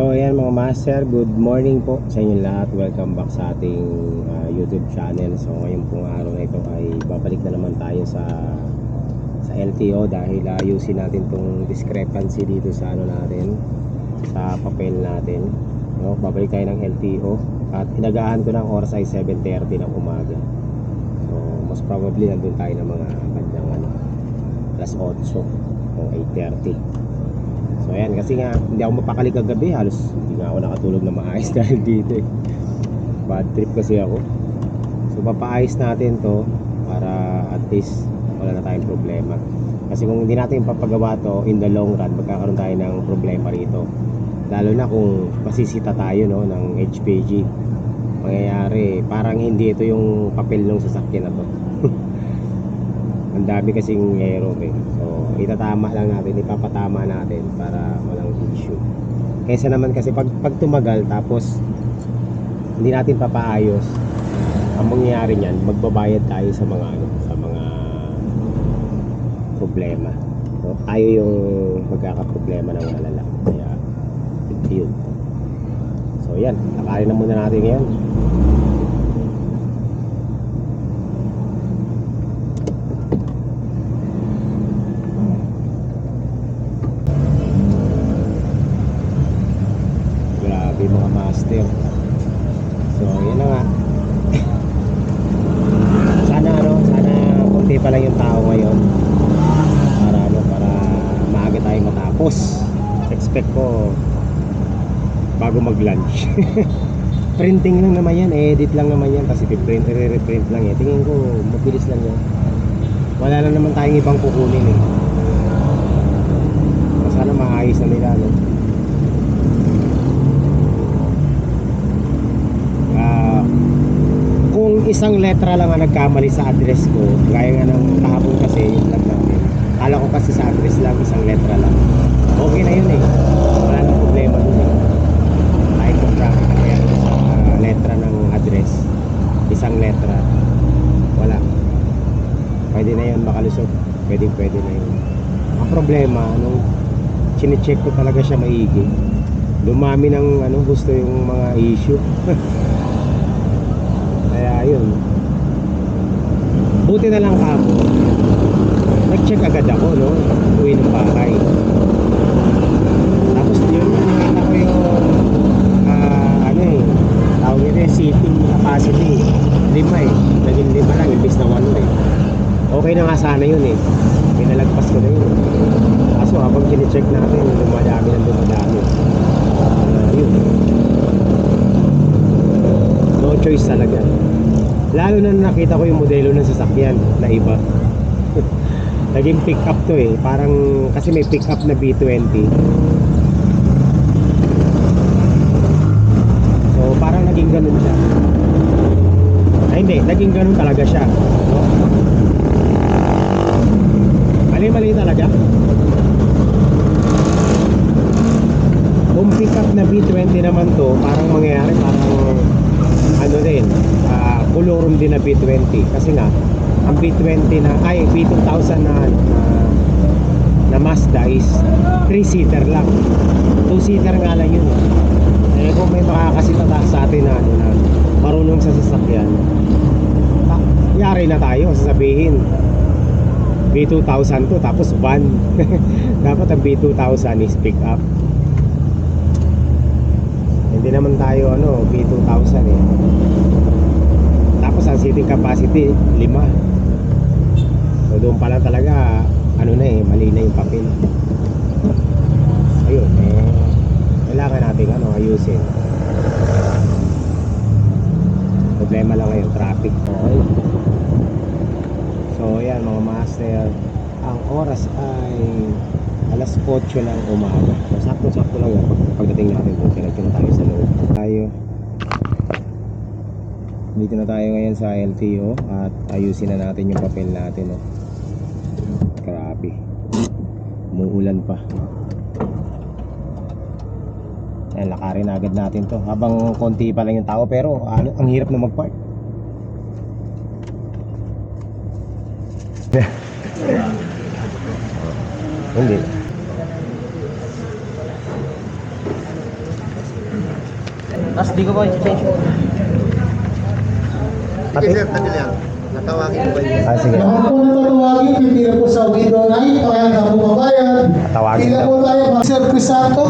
So ayan mga master, good morning po sa inyo lahat. Welcome back sa ating ah, YouTube channel. So ngayon pong araw na ito ay babalik na naman tayo sa sa LTO dahil ayusin natin tong discrepancy dito sa ano natin sa papel natin. No, babalik tayo ng LTO at inagahan ko ng oras ay 7:30 ng umaga. So most probably nandun tayo ng mga bandang ano alas 8 o 8:30. Ayan, kasi nga hindi ako mapakali kagabi, halos hindi nga ako nakatulog na maayos dahil dito eh. Bad trip kasi ako. So papaayos natin to para at least wala na tayong problema. Kasi kung hindi natin papagawa to in the long run, magkakaroon tayo ng problema rito. Lalo na kung masisita tayo no, ng HPG. Mangyayari, parang hindi ito yung papel ng sasakyan na to. Ang dami kasing error eh. So, itatama lang natin, ipapatama natin para walang issue. Kaysa naman kasi pag, pag tumagal tapos hindi natin papaayos, ang mangyayari niyan, magbabayad tayo sa mga ano, sa mga problema. So, tayo yung magkakaproblema ng malala. Kaya, yun. So, yan. Lakarin na muna natin ngayon. Grabe mga master. So, yun na nga. sana ano, sana konti pa lang yung tao ngayon. Para ano, para maaga tayong matapos. Expect ko bago mag-lunch. Printing lang naman yan, edit lang naman yan, kasi piprint, re-reprint lang eh. Tingin ko, mabilis lang yan. Wala lang naman tayong ibang kukunin eh. Sana maayos na nila, no? Ah, kung isang letra lang ang nagkamali sa address ko, gaya nga ng kahapon kasi yung vlog namin. Kala ko kasi sa address lang, isang letra lang. Okay na yun eh. Wala nang problema dun eh. Kahit kung traffic na kaya sa ah, letra ng address, isang letra, wala. Pwede na yun makalusot. Pwede, pwede na yun. Ang problema, nung chinecheck ko talaga siya maigi, dumami ng ano gusto yung mga issue. Kaya yun. Buti na lang ako. Nag-check agad ako, no? Uwi ng bahay. Tapos yun, nakita ko yung ah, ano eh, tawag nila seating capacity. Lima eh. Naging lima lang, imbis na walo eh. Okay na nga sana yun eh. Pinalagpas ko na yun. Kaso habang kine-check natin, dumadami ng dumadami. Ah, yun. No choice talaga. Lalo na nakita ko yung modelo ng sasakyan na iba. Naging pick up to eh. Parang kasi may pick up na B20. So parang naging ganun siya. Ay hindi, naging ganun talaga siya. No? Mali-mali talaga. Kung pick up na B20 naman to, parang ano din, ah din na B20 kasi nga ang B20 na ay B2000 na na, na Mazda is 3-seater lang. 2-seater nga lang yun. Eh kung may makakasita ta- sa atin na ano na marunong sa sasakyan, yari na tayo sasabihin B2000 to tapos van. Dapat ang B2000 is pick up. Hindi naman tayo ano, B2000 eh. Tapos ang seating capacity, 5. So doon pa lang talaga, ano na eh, mali na yung papel. Ayun, eh, kailangan natin ano, ayusin. Problema lang ngayon, traffic. Okay. So ayan mga master, ang oras ay alas 8 ng umaga. So, sakto-sakto lang yan pag, pagdating natin kung na tayo sa loob. Tayo. Dito na tayo ngayon sa LTO at ayusin na natin yung papel natin. Oh. Grabe. Umuulan pa. Ayan, lakarin agad natin to. Habang konti pa lang yung tao pero ano, ang hirap na mag-park. Hindi. Tapos di ko pa i-change mo. Pati? Sige sir, tagal yan. Natawagin mo ba yun? Ah, sige. Lahat po na tatawagin, hindi na po sa window night, kaya na po mabayad. Tawagin Hindi na daw. po tayo mga Sir Crisanto.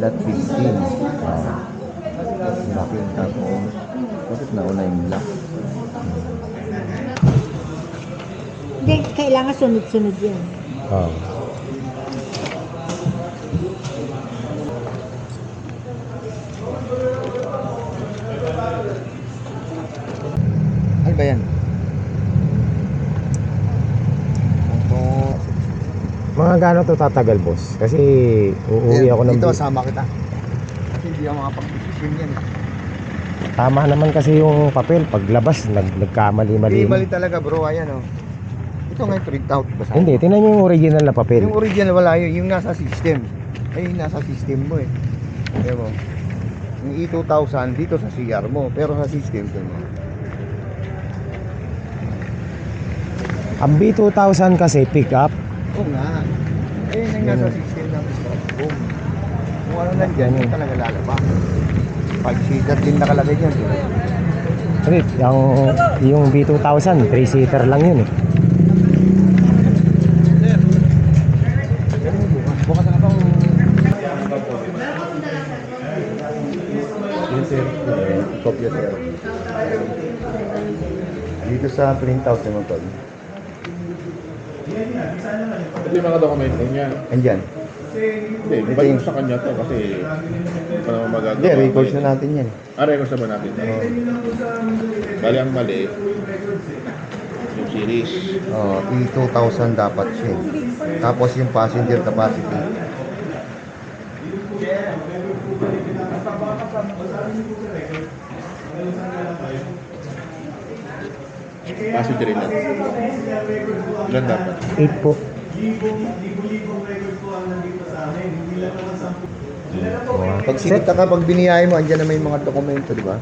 Lot 15. Ah. Laki yung tapos. Bakit nauna yung lock? Hindi, kailangan sunod-sunod yan. Oh. Ano ba yan? Ito. Mga gano'n to tatagal, boss? Kasi uuwi ako ng... Dito, sama kita. Kasi hindi ako makapag-decision yan. eh. Tama naman kasi yung papel. Paglabas, nag, nagkamali-mali. Hindi mali talaga bro, ayan oh. Ito nga yung print out ba sa Hindi, tingnan nyo yung original na papel. Yung original wala yun, yung nasa system. Ay, yung nasa system mo eh. Ayan mo. Yung E2000 dito sa CR mo, pero sa system ko mo. Ang B2000 kasi pick up. Oo nga. Ayun ang nasa system namin sa boom. Kung ano nandyan, yun talaga lalabas. Five-seater din nakalagay ba? Wait, yung, yung B2000, 3-seater lang yun eh. Yung. Yun eh, kopya sir. Dito sa printout naman to. Ito yung mga dokumento niya. Andyan. Hindi, Ito balik yung- mo sa kanya to kasi hindi pa naman magagawa. Hindi, records na natin yan. Ah, records na ba natin? Oo. Bali ang mali, yung series. Oh, E2000 dapat siya. eh. Tapos yung passenger capacity. Passenger rin lang. Ilan dapat? 8 po. Mga- Pag sinita ka, pag biniyahe mo, andyan na may mga dokumento, di ba?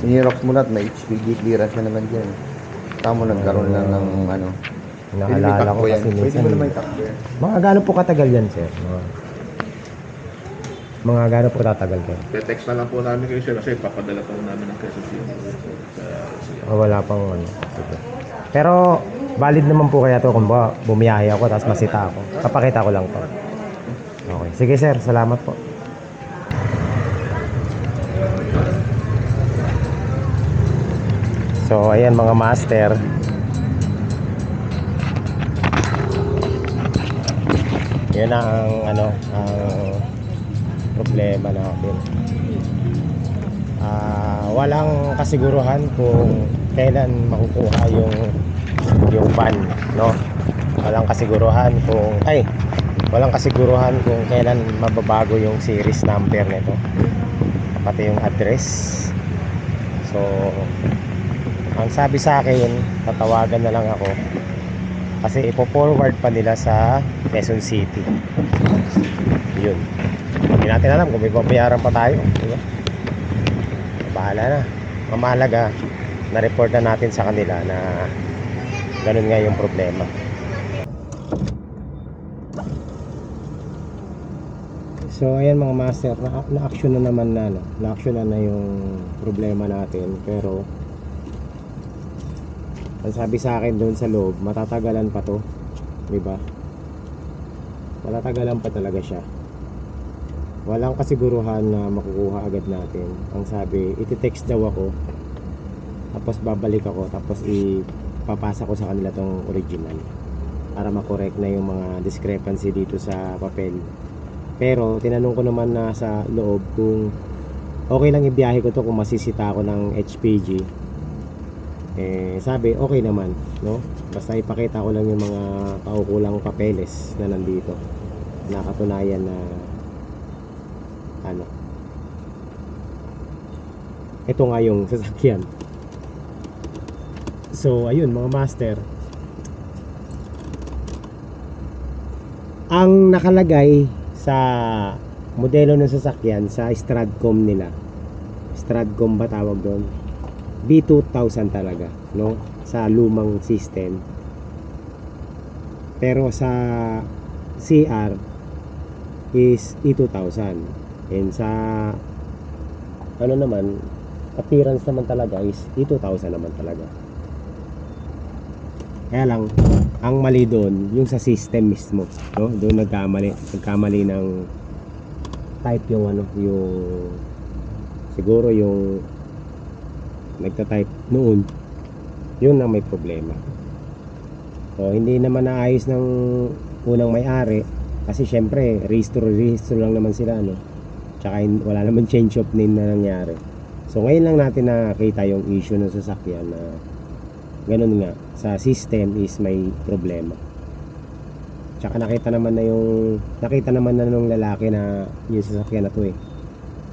Sinirox mo lahat, may HPG clearance na naman dyan. Tamo nagkaroon lang ng ano. Pwede takbo ko kasi Pwede minsan. mo naman itakbo yan. Mga gano'n po katagal yan, sir? Mga, mga gano'n po tatagal kayo? Te-text na lang po namin kayo sir kasi papadala po namin ng Quezon City. O wala pang ano. Sige. Pero valid naman po kaya to kung ba bumiyahe ako tapos masita ako. Kapakita ko lang po. Okay. Sige sir, salamat po. So ayan mga master. Yan ang ano ang problema natin. Ah, walang kasiguruhan kung kailan makukuha yung yung van, no? Walang kasiguruhan kung ay, walang kasiguruhan kung kailan mababago yung series number nito. Pati yung address. So, ang sabi sa akin, tatawagan na lang ako kasi ipo-forward pa nila sa Quezon City. Yun. Hindi natin alam kung may babayaran pa tayo. Di ba? bahala na. Mamalaga, na-report na natin sa kanila na ganun nga yung problema. So ayan mga master, na, na-action na naman na, no? na-action na na yung problema natin pero ang sabi sa akin doon sa loob, matatagalan pa to, di ba? Matatagalan pa talaga siya walang kasiguruhan na makukuha agad natin. Ang sabi, iti-text daw ako, tapos babalik ako, tapos ipapasa ko sa kanila tong original para makorek na yung mga discrepancy dito sa papel. Pero tinanong ko naman na sa loob kung okay lang ibiyahe ko to kung masisita ako ng HPG. Eh, sabi, okay naman, no? Basta ipakita ko lang yung mga kaukulang papeles na nandito. Nakatunayan na ano? Ito nga yung sasakyan. So ayun mga master. Ang nakalagay sa modelo ng sasakyan sa Stradcom nila. Stradcom ba tawag doon? B2000 talaga no? Sa lumang system. Pero sa CR is E2000 and sa ano naman appearance naman talaga is E2000 naman talaga. Kaya lang ang mali doon yung sa system mismo no? Doon nagkamali nagkamali ng type yung ano yung siguro yung nagta-type noon yun ang may problema. So hindi naman naayos ng unang may-ari kasi syempre rehistro rehistro lang naman sila no tsaka wala naman change of name na nangyari. So ngayon lang natin nakita yung issue ng sasakyan na ganun nga sa system is may problema. Tsaka nakita naman na yung nakita naman na nung lalaki na yung sasakyan na to eh.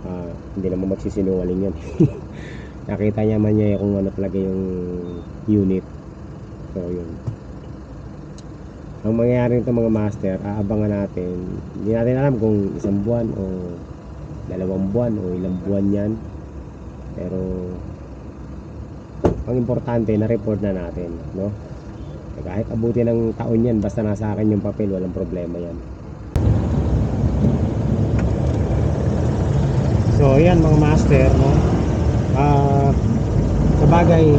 Ah, hindi naman magsisinungaling yan nakita niya man niya kung ano talaga yung unit. So yun. Ang mangyayari nito mga master aabangan natin. Hindi natin alam kung isang buwan o dalawang buwan o ilang buwan yan. Pero ang importante na report na natin no? Kahit abuti ng taon yan basta nasa akin yung papel walang problema yan. So yan mga master no? Ah sa bagay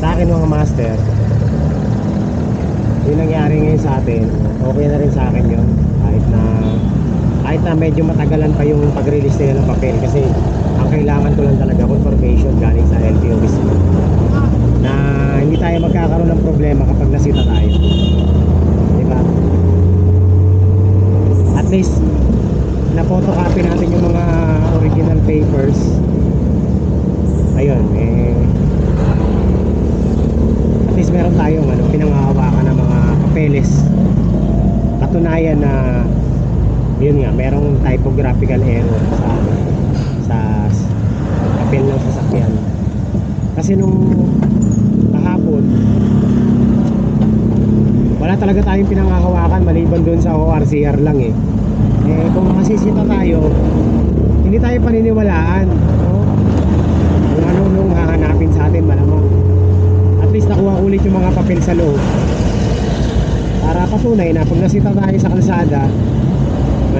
sa akin mga master yung nangyari ngayon sa atin okay na rin sa akin yun kahit na kahit na medyo matagalan pa yung pag-release nila ng papel kasi ang kailangan ko lang talaga confirmation galing sa LTO mismo na hindi tayo magkakaroon ng problema kapag nasita tayo. Di ba? At least na photocopy natin yung mga original papers. Ayun eh at least meron tayong ano, pinanghahawakan ng mga papeles. Katunayan na yun nga merong typographical error sa sa papel ng sasakyan. Kasi nung kahapon wala talaga tayong pinanghahawakan maliban doon sa ORCR lang eh. Eh kung masisita tayo hindi tayo paniniwalaan. No? kung ano nung hahanapin sa atin malamang at least nakuha ulit yung mga papel sa loob. Para patunay na pag nasita tayo sa kalsada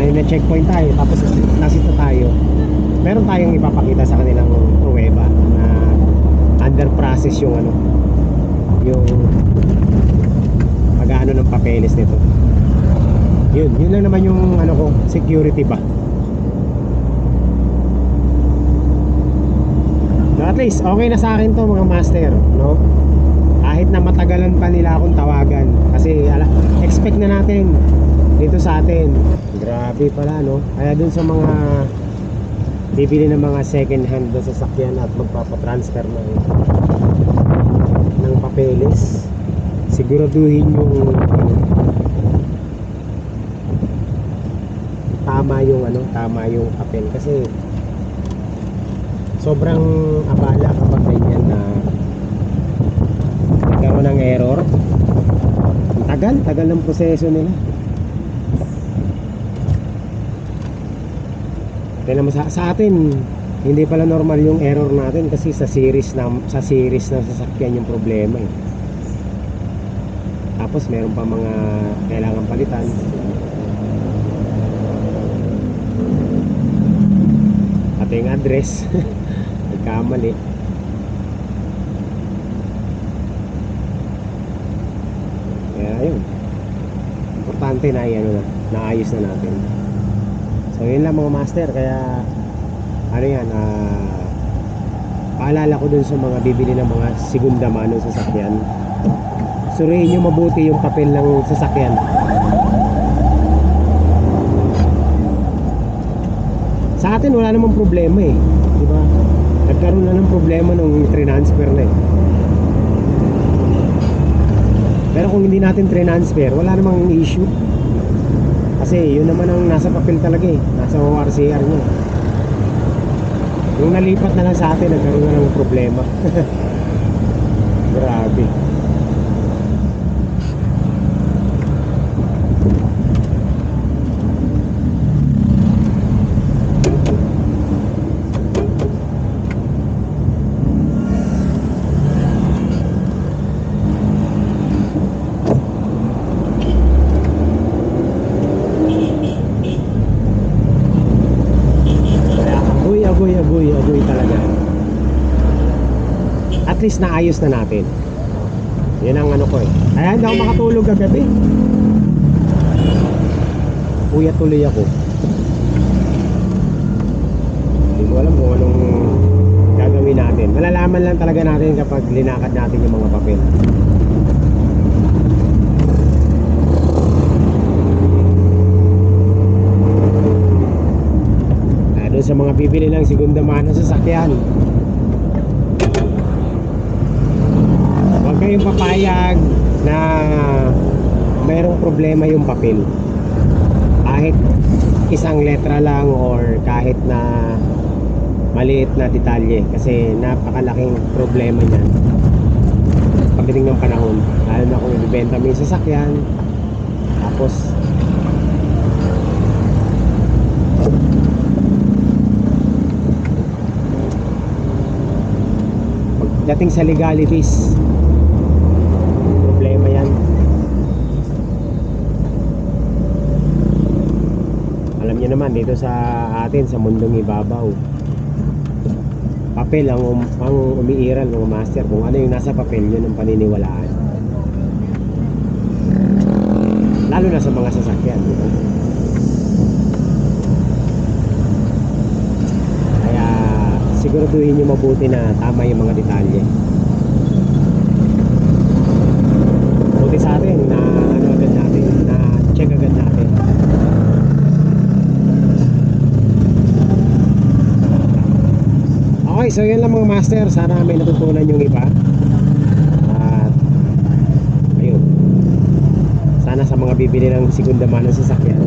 may na checkpoint tayo tapos nasita tayo. Meron tayong ipapakita sa kanilang pruweba na under process yung ano yung pag-ano ng papeles nito. Yun yun lang naman yung ano ko security ba? So at least okay na sa akin to mga master no? Kahit na matagalan pa nila akong tawagan kasi ala, expect na natin dito sa atin. Grabe pala no? Kaya dun sa mga bibili ng mga second hand na sasakyan at magpapatransfer ng ng papeles siguraduhin yung tama yung ano tama yung papel. Kasi sobrang abala kapag ganyan na nagkaroon ng error. Tagal tagal ng proseso nila kaya naman sa, sa atin hindi pala normal yung error natin kasi sa series na sa series ng sasakyan yung problema eh. tapos meron pa mga kailangan palitan. Pati yung address. Nagkamali. Kaya ayun importante na ano na naayos na natin so yun lang mga master kaya ano yan ah paalala ko dun sa mga bibili ng mga segunda mano sasakyan. Suriin nyo mabuti yung papel ng sasakyan. Sa atin wala namang problema eh. Di ba? Nagkaroon na ng problema nung transfer na eh. Pero kung hindi natin transfer wala namang issue kasi yun naman ang nasa papel talaga eh. Nasa ORCR niya yung nalipat na lang sa atin nagkaroon na ng problema. Grabe agoy-agoy talaga. At least naayos na natin. Yan ang ano ko eh. Kaya hindi ako makatulog kagabi. Kuya tuloy ako. Hindi ko alam kung anong gagawin natin. Malalaman lang talaga natin kapag linakad natin yung mga papel. Sa mga bibili ng segunda mano sa sasakyan. Huwag kayong papayag na mayroong problema yung papel. Kahit isang letra lang or kahit na maliit na detalye kasi napakalaking problema niyan pagdating ng panahon lalo na kung ibibenta mo yung sasakyan tapos pagdating sa legalities. Problema yan. Alam niyo naman dito sa atin sa mundong ibabaw papel ang, um, ang umiiral mga master kung ano yung nasa papel yun ang paniniwalaan. Lalo na sa mga sasakyan di ba? kaya siguraduhin nyo mabuti na tama yung mga detalye buti sa atin na ano agad natin na check agad natin Okay, so yan lang mga master. Sana may natutunan yung iba. At ayun. Sana sa mga bibili ng segunda sa sasakyan.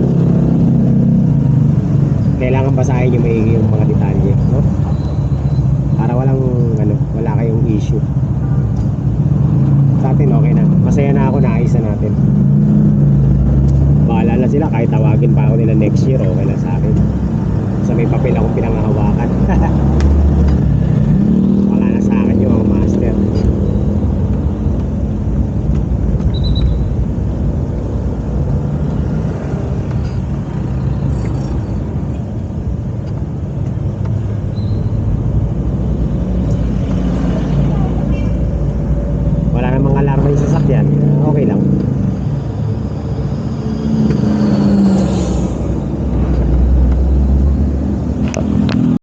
Kailangan basahin yung maigi yung mga detalye, no? Para walang ano, wala kayong issue. Sa atin okay na. Masaya na ako naayos na natin. Bahala na sila kahit tawagin pa ako nila next year, okay na sa akin. Sa may papel akong pinangahawakan.